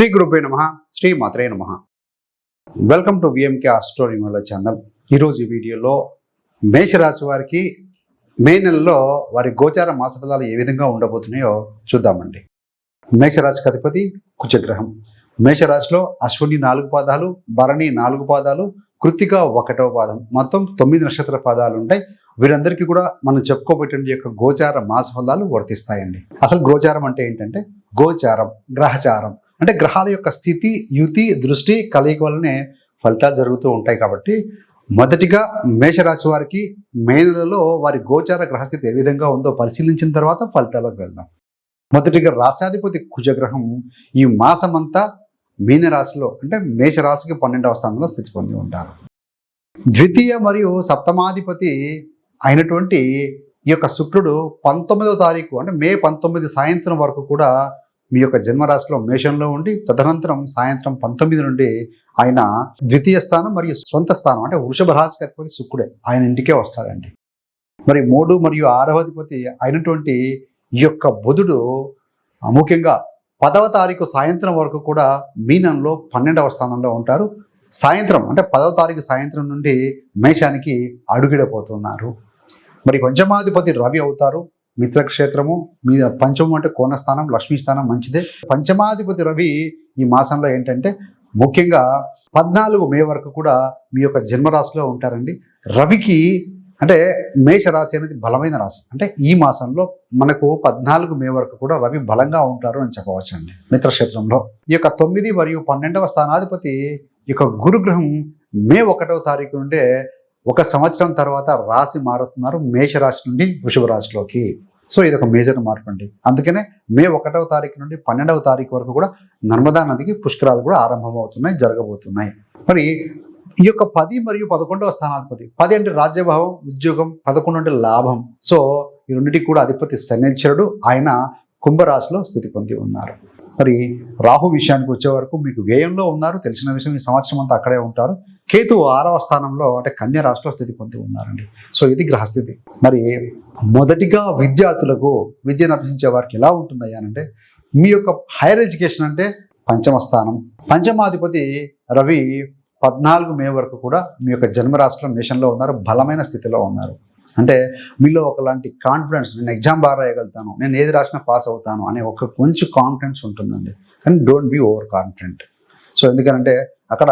శ్రీ గురుపే నమ శ్రీ మాత్రే నమ. Welcome to VMK astro channel ఈరోజు వీడియోలో మేషరాశి వారికి మే నెలలో వారి గోచార మాస ఫలాలు ఏ విధంగా ఉండబోతున్నాయో చూద్దామండి. మేషరాశికి అధిపతి కుచగ్రహం మేషరాశిలో అశ్విని నాలుగు పాదాలు భరణి నాలుగు పాదాలు కృతిక ఒకటవ పాదం. మొత్తం తొమ్మిది నక్షత్ర పాదాలు ఉంటాయి. వీరందరికీ కూడా మనం చెప్పుకోబెట్టిన యొక్క గోచార మాస ఫలాలు వర్తిస్తాయండి. అసలు గోచారం అంటే ఏంటంటే గోచారం గ్రహచారం. అంటే గ్రహాల యొక్క స్థితి యుతి దృష్టి కలయిక వల్లనే ఫలితాలు జరుగుతూ ఉంటాయి కాబట్టి మొదటిగా మేషరాశి వారికి మే నెలలో వారి గోచార గ్రహస్థితి ఏ విధంగా ఉందో పరిశీలించిన తర్వాత ఫలితాలకు వెళ్దాం. మొదటిగా రాశాధిపతి కుజగ్రహం ఈ మాసమంతా మీనరాశిలో అంటే మేషరాశికి పన్నెండవ స్థానంలో స్థితి పొంది ఉంటారు. ద్వితీయ మరియు సప్తమాధిపతి అయినటువంటి ఈ యొక్క శుక్రుడు పంతొమ్మిదవ తారీఖు అంటే మే పంతొమ్మిది సాయంత్రం వరకు కూడా మీ యొక్క జన్మరాశిలో మేషంలో ఉండి తదనంతరం సాయంత్రం పంతొమ్మిది నుండి ఆయన ద్వితీయ స్థానం మరియు సొంత స్థానం అంటే వృషభ రాశికి అధిపతి శుక్రుడే ఆయన ఇంటికే వస్తాడండి. మరి మూడు మరియు ఆరవ అధిపతి అయినటువంటి ఈ యొక్క బుధుడు ముఖ్యంగా పదవ తారీఖు సాయంత్రం వరకు కూడా మీనంలో పన్నెండవ స్థానంలో ఉంటారు. సాయంత్రం అంటే పదవ తారీఖు సాయంత్రం నుండి మేషానికి అడుగిడపోతున్నారు. మరి పంచమాధిపతి రవి అవుతారు. మిత్రక్షేత్రము మీద పంచమం అంటే కోణస్థానం లక్ష్మీ స్థానం మంచిదే. పంచమాధిపతి రవి ఈ మాసంలో ఏంటంటే ముఖ్యంగా పద్నాలుగు మే వరకు కూడా మీ యొక్క జన్మరాశిలో ఉంటారండి. రవికి అంటే మేషరాశి అనేది బలమైన రాశి. అంటే ఈ మాసంలో మనకు పద్నాలుగు మే వరకు కూడా రవి బలంగా ఉంటారు అని చెప్పవచ్చు అండి మిత్రక్షేత్రంలో ఈ యొక్క తొమ్మిది మరియు పన్నెండవ స్థానాధిపతి ఈ యొక్క గురుగ్రహం మే ఒకటవ తారీఖు నుండే ఒక సంవత్సరం తర్వాత రాశి మారుతున్నారు మేషరాశి నుండి వృషభ రాశిలోకి సో ఇది ఒక మేజర్ మార్పు అండి. అందుకనే మే ఒకటవ తారీఖు నుండి పన్నెండవ తారీఖు వరకు కూడా నర్మదా నదికి పుష్కరాలు కూడా ఆరంభమవుతున్నాయి జరగబోతున్నాయి. మరి ఈ యొక్క పది మరియు పదకొండవ స్థానాధిపతి పది అంటే రాజ్యభావం ఉద్యోగం పదకొండు అంటే లాభం. సో ఈ రెండింటికి కూడా అధిపతి శనిశ్వరుడు ఆయన కుంభరాశిలో స్థితి పొంది ఉన్నారు. మరి రాహు విషయానికి వచ్చే వరకు మీకు వ్యయంలో ఉన్నారు తెలిసిన విషయం ఈ సంవత్సరం అంతా అక్కడే ఉంటారు. కేతు ఆరవ స్థానంలో అంటే కన్య రాశిలో స్థితి పొంది ఉన్నారండి. సో ఇది గ్రహస్థితి. మరి మొదటిగా విద్యార్థులకు విద్యను అభ్యసించే వారికి ఎలా ఉంటుందయ్యానంటే అంటే మీ యొక్క హైయర్ ఎడ్యుకేషన్ అంటే పంచమ స్థానం. పంచమాధిపతి రవి పద్నాలుగు మే వరకు కూడా మీ యొక్క జన్మరాశిలో మేషంలో ఉన్నారు బలమైన స్థితిలో ఉన్నారు. అంటే మీలో ఒకలాంటి కాన్ఫిడెన్స్ నేను ఎగ్జామ్ బాగా రాయగలుగుతాను నేను ఏది రాసినా పాస్ అవుతాను అనే ఒక కొంచెం కాన్ఫిడెన్స్ ఉంటుందండి. కానీ don't be over confident so ఎందుకంటే అక్కడ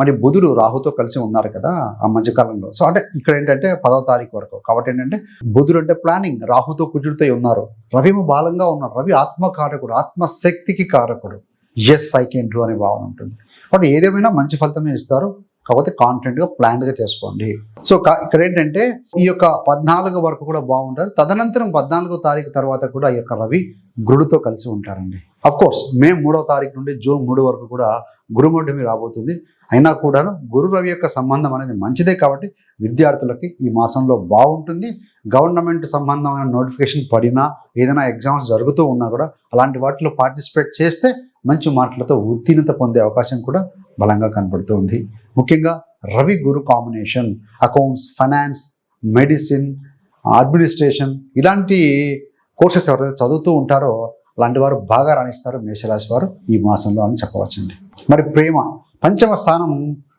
మరి బుధుడు రాహుతో కలిసి ఉన్నారు కదా ఆ మధ్యకాలంలో. సో అంటే ఇక్కడ ఏంటంటే పదో తారీఖు వరకు. కాబట్టి ఏంటంటే బుధుడు అంటే ప్లానింగ్ రాహుతో కుజుడితో ఉన్నారు. రవిము బాలంగా ఉన్నారు రవి ఆత్మకారకుడు ఆత్మశక్తికి కారకుడు. ఎస్ ఐ కెన్ డూ అనే భావన ఉంటుంది. కాబట్టి ఏదేమైనా మంచి ఫలితమే ఇస్తారు. కాకపోతే కాన్ఫిడెంట్గా ప్లాన్గా చేసుకోండి. సో కా- ఇక్కడ ఏంటంటే ఈ యొక్క పద్నాలుగు వరకు కూడా బాగుంటారు. తదనంతరం పద్నాలుగో తారీఖు తర్వాత కూడా ఈ యొక్క రవి గురుడితో కలిసి ఉంటారండి. అఫ్ కోర్స్ మే మూడో తారీఖు నుండి జూన్ మూడు వరకు కూడా గురుమడ్డమి రాబోతుంది. అయినా కూడా గురు రవి యొక్క సంబంధం అనేది మంచిదే కాబట్టి విద్యార్థులకి ఈ మాసంలో బాగుంటుంది. గవర్నమెంట్ సంబంధమైన నోటిఫికేషన్ పడినా ఏదైనా ఎగ్జామ్స్ జరుగుతూ ఉన్నా కూడా అలాంటి వాటిలో పార్టిసిపేట్ చేస్తే మంచి మార్కులతో ఉత్తీర్ణత పొందే అవకాశం కూడా బలంగా కనబడుతుంది. ముఖ్యంగా Ravi Guru combination accounts finance medicine administration ఇలాంటి కోర్సెస్ ఎవరైతే చదువుతూ ఉంటారో అలాంటి వారు బాగా రాణిస్తారు మేషరాశి వారు ఈ మాసంలో అని చెప్పవచ్చండి. మరి ప్రేమ పంచమ స్థానం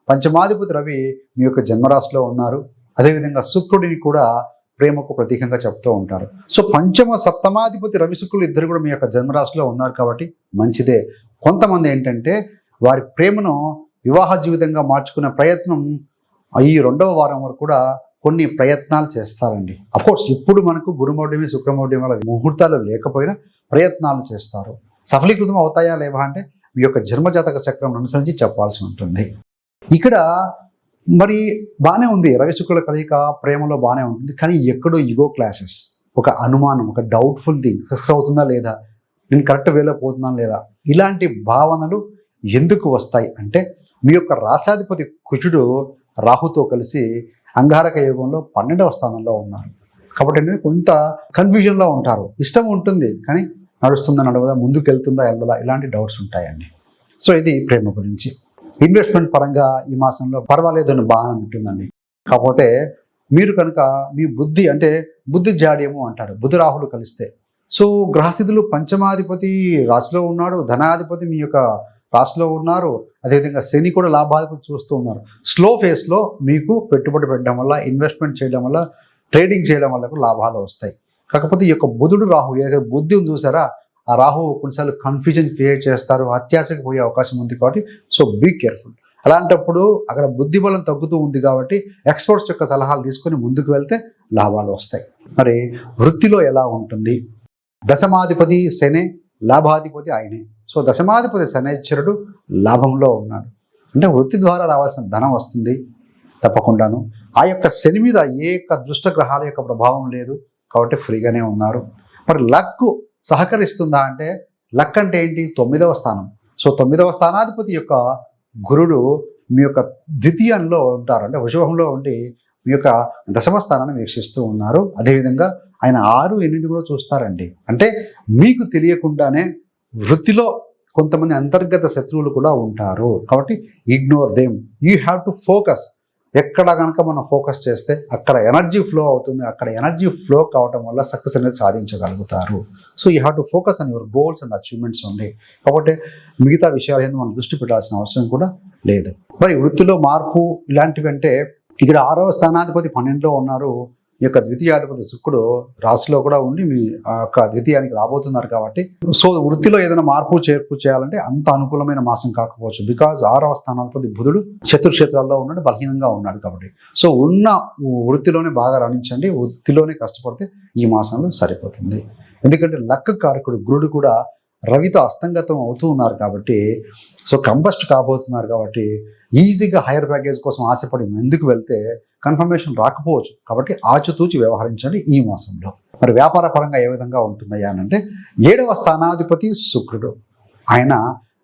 పంచమాధిపతి రవి మీ యొక్క జన్మరాశిలో ఉన్నారు. అదేవిధంగా శుక్రుడిని కూడా ప్రేమకు ప్రతీకంగా చెప్తూ ఉంటారు. సో పంచమ సప్తమాధిపతి రవి శుక్రులు ఇద్దరు కూడా మీ యొక్క జన్మరాశిలో ఉన్నారు కాబట్టి మంచిదే. కొంతమంది ఏంటంటే వారి ప్రేమను వివాహ జీవితంగా మార్చుకునే ప్రయత్నం ఈ రెండవ వారం వరకు కూడా కొన్ని ప్రయత్నాలు చేస్తారండి. కోర్స్ ఇప్పుడు మనకు గురుమౌఢ్యమి శుక్రమౌఢ్యం వల్ల ముహూర్తాలు లేకపోయినా ప్రయత్నాలు చేస్తారు. సఫలీకృతం అవుతాయా లేవా అంటే మీ యొక్క జన్మజాతక చక్రం అనుసరించి చెప్పాల్సి ఉంటుంది. ఇక్కడ మరి బాగానే ఉంది. రవి శుక్రుల కలయిక ప్రేమలో బాగానే ఉంటుంది. కానీ ఎక్కడో ఇగో క్లాసెస్ ఒక అనుమానం ఒక డౌట్ఫుల్ థింగ్ సక్సెస్ అవుతుందా లేదా? నేను కరెక్ట్ వేలో పోతున్నాను లేదా? ఇలాంటి భావనలు ఎందుకు వస్తాయి అంటే మీ యొక్క రాశాధిపతి కుజుడు రాహుతో కలిసి అంగారక యోగంలో పన్నెండవ స్థానంలో ఉన్నారు. కాబట్టి నేను కొంత కన్ఫ్యూజన్లో ఉంటారు. ఇష్టం ఉంటుంది. కానీ నడుస్తుందా నడవదా ముందుకు వెళ్తుందా వెళ్ళదా ఇలాంటి డౌట్స్ ఉంటాయండి. సో ఇది ప్రేమ గురించి. ఇన్వెస్ట్మెంట్ పరంగా ఈ మాసంలో పర్వాలేదు అని బాగానే ఉంటుందండి. కాకపోతే మీరు కనుక మీ బుద్ధి అంటే బుద్ధి జాడ్యము అంటారు బుధ రాహులు కలిస్తే. సో గ్రహస్థితులు పంచమాధిపతి రాశిలో ఉన్నాడు ధనాధిపతి మీ యొక్క రాశిలో ఉన్నారు అదేవిధంగా శని కూడా లాభాధిపతి చూస్తూ ఉన్నారు. స్లో ఫేస్లో మీకు పెట్టుబడి పెట్టడం వల్ల ఇన్వెస్ట్మెంట్ చేయడం వల్ల ట్రేడింగ్ చేయడం వల్ల కూడా లాభాలు వస్తాయి. కాకపోతే ఈ యొక్క బుధుడు రాహు ఏదైతే బుద్ధి ఉంది చూసారా? ఆ రాహు కొన్నిసార్లు కన్ఫ్యూజన్ క్రియేట్ చేస్తారు అత్యాశకు పోయే అవకాశం ఉంది కాబట్టి సో బీ కేర్ఫుల్ అలాంటప్పుడు అక్కడ బుద్ధి బలం తగ్గుతూ ఉంది కాబట్టి ఎక్స్పర్ట్స్ యొక్క సలహాలు తీసుకొని ముందుకు వెళ్తే లాభాలు వస్తాయి. మరి వృత్తిలో ఎలా ఉంటుంది? దశమాధిపతి శనే లాభాధిపతి ఆయనే. సో దశమాధిపతి శనేశ్వరుడు లాభంలో ఉన్నాడు. అంటే వృత్తి ద్వారా రావాల్సిన ధనం వస్తుంది తప్పకుండాను. ఆ యొక్క శని మీద ఏ యొక్క దుష్ట గ్రహాల యొక్క ప్రభావం లేదు. కాబట్టి ఫ్రీగానే ఉన్నారు. మరి లక్ సహకరిస్తుందా అంటే లక్ అంటే ఏంటి? తొమ్మిదవ స్థానం. సో తొమ్మిదవ స్థానాధిపతి యొక్క గురుడు మీ యొక్క ద్వితీయంలో ఉంటారు. అంటే వృషభంలో ఉండి మీ యొక్క దశమ స్థానాన్ని వీక్షిస్తూ ఉన్నారు. అదేవిధంగా ఆయన ఆరు ఎనిమిది కూడా చూస్తారండి. అంటే మీకు తెలియకుండానే వృత్తిలో కొంతమంది అంతర్గత శత్రువులు కూడా ఉంటారు. కాబట్టి ignore them. You have to focus ఎక్కడ కనుక మనం ఫోకస్ చేస్తే అక్కడ ఎనర్జీ ఫ్లో అవుతుంది అక్కడ ఎనర్జీ ఫ్లో కావటం వల్ల సక్సెస్ అనేది సాధించగలుగుతారు. So you have to focus on your goals and achievements ఉండి కాబట్టి మిగతా విషయాలు మీద మనం దృష్టి పెట్టాల్సిన అవసరం కూడా లేదు. మరి వృత్తిలో మార్పు ఇలాంటివి అంటే ఇక్కడ ఆరవ స్థానాధిపతి పన్నెండులో ఉన్నారు. ఈ యొక్క ద్వితీయాధిపతి శుక్రుడు రాశిలో కూడా ఉండి మీ యొక్క ద్వితీయానికి రాబోతున్నారు కాబట్టి. సో వృత్తిలో ఏదైనా మార్పు చేర్పు చేయాలంటే అంత అనుకూలమైన మాసం కాకపోవచ్చు. బికాజ్ ఆరవ స్థానాధిపతి బుధుడు చతుర్క్షేత్రాల్లో ఉన్నాడు బలహీనంగా ఉన్నాడు కాబట్టి. సో ఉన్న వృత్తిలోనే బాగా రాణించండి వృత్తిలోనే కష్టపడితే ఈ మాసంలో సరిపోతుంది. ఎందుకంటే లక్క కారకుడు గురుడు కూడా రవితో అస్తంగతం అవుతూ ఉన్నారు కాబట్టి సో కంబస్ట్ కాబోతున్నారు కాబట్టి ఈజీగా హైయర్ ప్యాకేజ్ కోసం ఆశపడి ఎందుకు వెళ్తే కన్ఫర్మేషన్ రాకపోవచ్చు. కాబట్టి ఆచితూచి వ్యవహరించండి ఈ మాసంలో. మరి వ్యాపార పరంగా ఏ విధంగా ఉంటుందయ్యా అంటే ఏడవ స్థానాధిపతి శుక్రుడు. ఆయన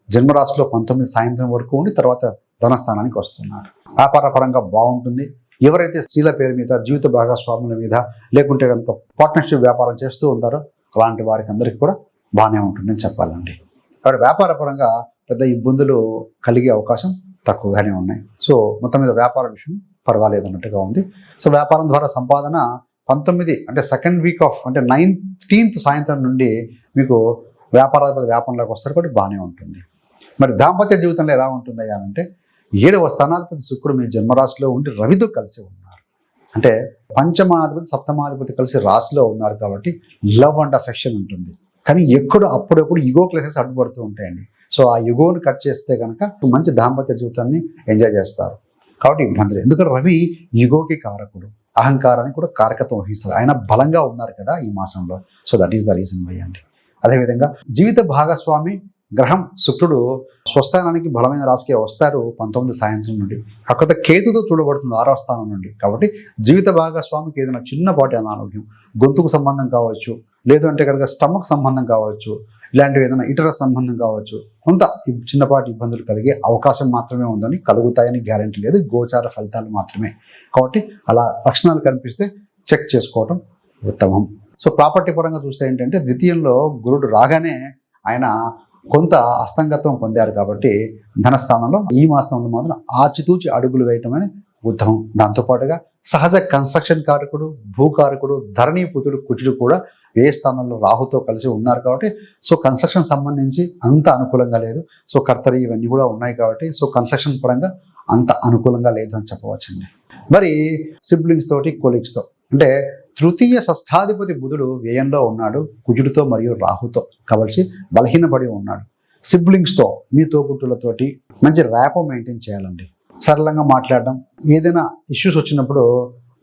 జన్మరాశిలో పంతొమ్మిది సాయంత్రం వరకు ఉండి తర్వాత ధనస్థానానికి వస్తున్నారు వ్యాపార పరంగా బాగుంటుంది. ఎవరైతే స్త్రీల పేరు మీద జీవిత భాగస్వాముల మీద లేకుంటే కనుక పార్ట్నర్షిప్ వ్యాపారం చేస్తూ ఉంటారో అలాంటి వారికి అందరికీ కూడా బాగానే ఉంటుందని చెప్పాలండి. కాబట్టి వ్యాపార పరంగా పెద్ద ఇబ్బందులు కలిగే అవకాశం తక్కువగానే ఉన్నాయి. సో మొత్తం మీద వ్యాపార విషయం పర్వాలేదు అన్నట్టుగా ఉంది. సో వ్యాపారం ద్వారా సంపాదన పంతొమ్మిది అంటే సెకండ్ వీక్ ఆఫ్ అంటే నైన్టీన్త్ సాయంత్రం నుండి మీకు వ్యాపారాధిపతి వ్యాపారంలోకి వస్తారు కాబట్టి బాగానే ఉంటుంది. మరి దాంపత్య జీవితంలో ఎలా ఉంటుంది అంటే ఏడవ స్థానాధిపతి శుక్రుడు మీ జన్మరాశిలో ఉండి రవితో కలిసి ఉన్నారు. అంటే పంచమాధిపతి సప్తమాధిపతి కలిసి రాశిలో ఉన్నారు కాబట్టి లవ్ అండ్ అఫెక్షన్ ఉంటుంది. కానీ ఎక్కడ అప్పుడప్పుడు ఈగో క్లేసెస్ అడ్డుపడుతూ ఉంటాయండి. సో ఆ యుగోని కట్ చేస్తే కనుక మంచి దాంపత్య జీవితాన్ని ఎంజాయ్ చేస్తారు. కాబట్టి ఇబ్బందులు ఎందుకంటే రవి యుగోకి కారకుడు అహంకారానికి కూడా కారకత్వం వహిస్తాడు. ఆయన బలంగా ఉన్నారు కదా ఈ మాసంలో. So that is the reason why అండి. అదేవిధంగా జీవిత భాగస్వామి గ్రహం శుక్రుడు స్వస్థానానికి బలమైన రాశికి వస్తారు పంతొమ్మిది సాయంత్రం నుండి. కాకపోతే కేతుతో చూడబడుతుంది ఆరవ స్థానం నుండి. కాబట్టి జీవిత భాగస్వామికి ఏదైనా చిన్నపాటి అనారోగ్యం గొంతుకు సంబంధం కావచ్చు లేదంటే కనుక స్టమక్ సంబంధం కావచ్చు ఇలాంటివి ఏదైనా ఇతర సంబంధం కావచ్చు కొంత చిన్నపాటి ఇబ్బందులు కలిగే అవకాశం మాత్రమే ఉందని కలుగుతాయని గ్యారంటీ లేదు. గోచార ఫలితాలు మాత్రమే. కాబట్టి అలా లక్షణాలు కనిపిస్తే చెక్ చేసుకోవటం ఉత్తమం. సో ప్రాపర్టీ పరంగా చూస్తే ఏంటంటే ద్వితీయంలో గురుడు రాగానే ఆయన కొంత అస్తంగత్వం పొందారు కాబట్టి ధనస్థానంలో ఈ మాసంలో మాత్రం ఆచితూచి అడుగులు వేయటం అని ఉత్తమం. దాంతోపాటుగా సహజ కన్స్ట్రక్షన్ కారకుడు భూకారకుడు ధరణీపుతుడు కుజుడు కూడా ఏ స్థానంలో రాహుతో కలిసి ఉన్నారు కాబట్టి సో కన్స్ట్రక్షన్ సంబంధించి అంత అనుకూలంగా లేదు. సో కర్తరి ఇవన్నీ కూడా ఉన్నాయి కాబట్టి సో కన్స్ట్రక్షన్ పరంగా అంత అనుకూలంగా లేదు అని చెప్పవచ్చండి. మరి సిబ్లింగ్స్ తోటి కొలీగ్స్తో అంటే తృతీయ షష్ఠాధిపతి బుధుడు వ్యయంలో ఉన్నాడు కుజుడితో మరియు రాహుతో కలిసి బలహీనపడి ఉన్నాడు. సిబ్లింగ్స్తో మీ తోబుట్టులతోటి మంచి ర్యాపో మెయింటైన్ చేయాలండి. సరళంగా మాట్లాడడం ఏదైనా ఇష్యూస్ వచ్చినప్పుడు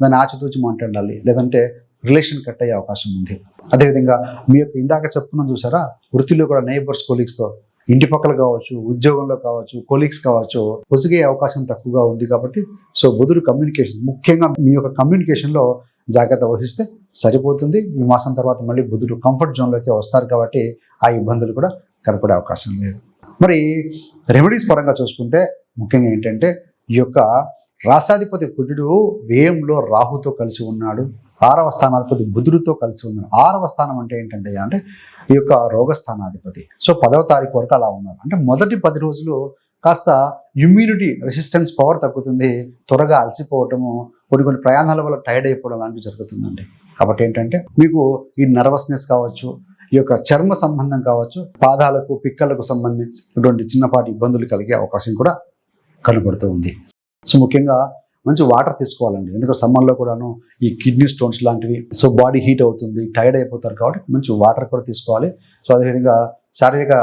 దాన్ని ఆచితూచి మాట్లాడాలి లేదంటే రిలేషన్ కట్ అయ్యే అవకాశం ఉంది. అదేవిధంగా మీ యొక్క ఇందాక చెప్పుకున్నాం చూసారా? వృత్తిలో కూడా నైబర్స్ కొలీగ్స్తో ఇంటి పక్కల కావచ్చు ఉద్యోగంలో కావచ్చు కొలీగ్స్ కావచ్చు పొసిగే అవకాశం తక్కువగా ఉంది కాబట్టి సో బుధుడు కమ్యూనికేషన్ ముఖ్యంగా మీ యొక్క కమ్యూనికేషన్లో జాగ్రత్త వహిస్తే సరిపోతుంది. ఈ మాసం తర్వాత మళ్ళీ బుధుడు కంఫర్ట్ జోన్లోకి వస్తారు కాబట్టి ఆ ఇబ్బందులు కూడా కనపడే అవకాశం లేదు. మరి రెమెడీస్ పరంగా చూసుకుంటే ముఖ్యంగా ఏంటంటే ఈ యొక్క రాసాధిపతి కుజుడు వ్యయంలో రాహుతో కలిసి ఉన్నాడు ఆరవ స్థానాధిపతి బుధుడితో కలిసి ఉన్నాడు ఆరవ స్థానం అంటే ఏంటంటే అంటే ఈ యొక్క రోగస్థానాధిపతి. సో పదవ తారీఖు వరకు అలా ఉన్నారు. అంటే మొదటి పది రోజులు కాస్త ఇమ్యూనిటీ రెసిస్టెన్స్ పవర్ తగ్గుతుంది త్వరగా అలసిపోవటము కొన్ని కొన్ని ప్రయాణాల వల్ల టైర్డ్ అయిపోవడం లాంటివి జరుగుతుందండి. కాబట్టి ఏంటంటే మీకు ఈ నర్వస్నెస్ కావచ్చు ఈ యొక్క చర్మ సంబంధం కావచ్చు పాదాలకు పిక్కలకు సంబంధించినటువంటి చిన్నపాటి ఇబ్బందులు కలిగే అవకాశం కూడా కనబడుతూ ఉంది. సో ముఖ్యంగా మంచి వాటర్ తీసుకోవాలండి. ఎందుకంటే సమ్మర్లో కూడాను ఈ కిడ్నీ స్టోన్స్ లాంటివి సో బాడీ హీట్ అవుతుంది టైర్డ్ అయిపోతారు కాబట్టి మంచి వాటర్ కూడా తీసుకోవాలి. సో అదేవిధంగా శారీరక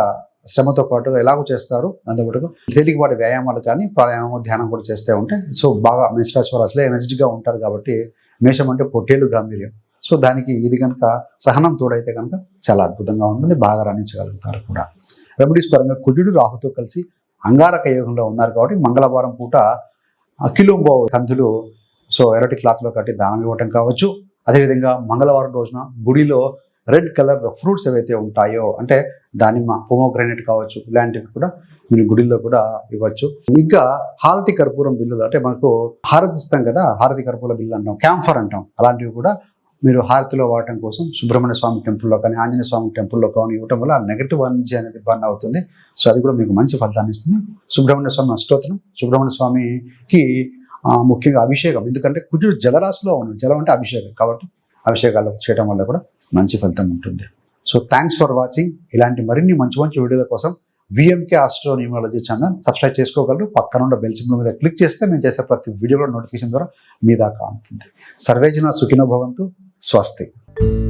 శ్రమతో పాటు ఎలాగో చేస్తారు దాంతోపాటు తేలికపాటి వ్యాయామాలు కానీ ప్రాణాయామం ధ్యానం కూడా చేస్తూ ఉంటే సో బాగా మేషరాశి వారు అసలే ఎనర్జీగా ఉంటారు కాబట్టి మేషం అంటే పొట్టేలు గాంభీర్యం. సో దానికి ఇది కనుక సహనం తోడైతే కనుక చాలా అద్భుతంగా ఉంటుంది. బాగా రాణించగలుగుతారు కూడా. రెమెడీస్ పరంగా కుజుడు రాహుతో కలిసి అంగారక యోగంలో ఉన్నారు కాబట్టి మంగళవారం పూట అఖిలుంబో కిలోంబో కందులు సో ఎర్రటి క్లాత్లో కట్టి దానం ఇవ్వటం కావచ్చు. అదేవిధంగా మంగళవారం రోజున గుడిలో రెడ్ కలర్ ఫ్రూట్స్ ఏవైతే ఉంటాయో అంటే దానిమ్మ పొమోగ్రానైట్ కావచ్చు ఇలాంటివి కూడా మీరు గుడిలో కూడా ఇవ్వచ్చు. ఇంకా హారతి కర్పూరం బిల్లులు అంటే మనకు హారతి ఇస్తాం కదా హారతి కర్పూర బిల్లు అంటాం క్యాంఫర్ అంటాం అలాంటివి కూడా మీరు హారతిలో వాడటం కోసం సుబ్రహ్మణ్య స్వామి టెంపుల్లో కానీ ఆంజనేయ స్వామి టెంపుల్లో కానీ ఇవ్వటం వల్ల నెగటివ్ ఎనర్జీ అనేది బర్న్ అవుతుంది. సో అది కూడా మీకు మంచి ఫలితాన్ని ఇస్తుంది. సుబ్రహ్మణ్య స్వామి అష్టోత్తరం సుబ్రహ్మణ్య స్వామికి ముఖ్యంగా అభిషేకం. ఎందుకంటే కుజుడు జలరాశిలో ఉన్నాడు. జలం అంటే అభిషేకం కాబట్టి అభిషేకాలు చేయడం వల్ల కూడా మంచి ఫలితం ఉంటుంది. సో థ్యాంక్స్ ఫర్ వాచింగ్ ఇలాంటి మరిన్ని మంచి మంచి వీడియోల కోసం VMK astro numerology channel subscribe చేసుకోగలరు. పక్కన ఉన్న బెల్ సింబల్ మీద క్లిక్ చేస్తే మేము చేసే ప్రతి వీడియో నోటిఫికేషన్ ద్వారా మీ దాకా అందుతుంది సర్వేజన సుఖినో स्वास्थ्य।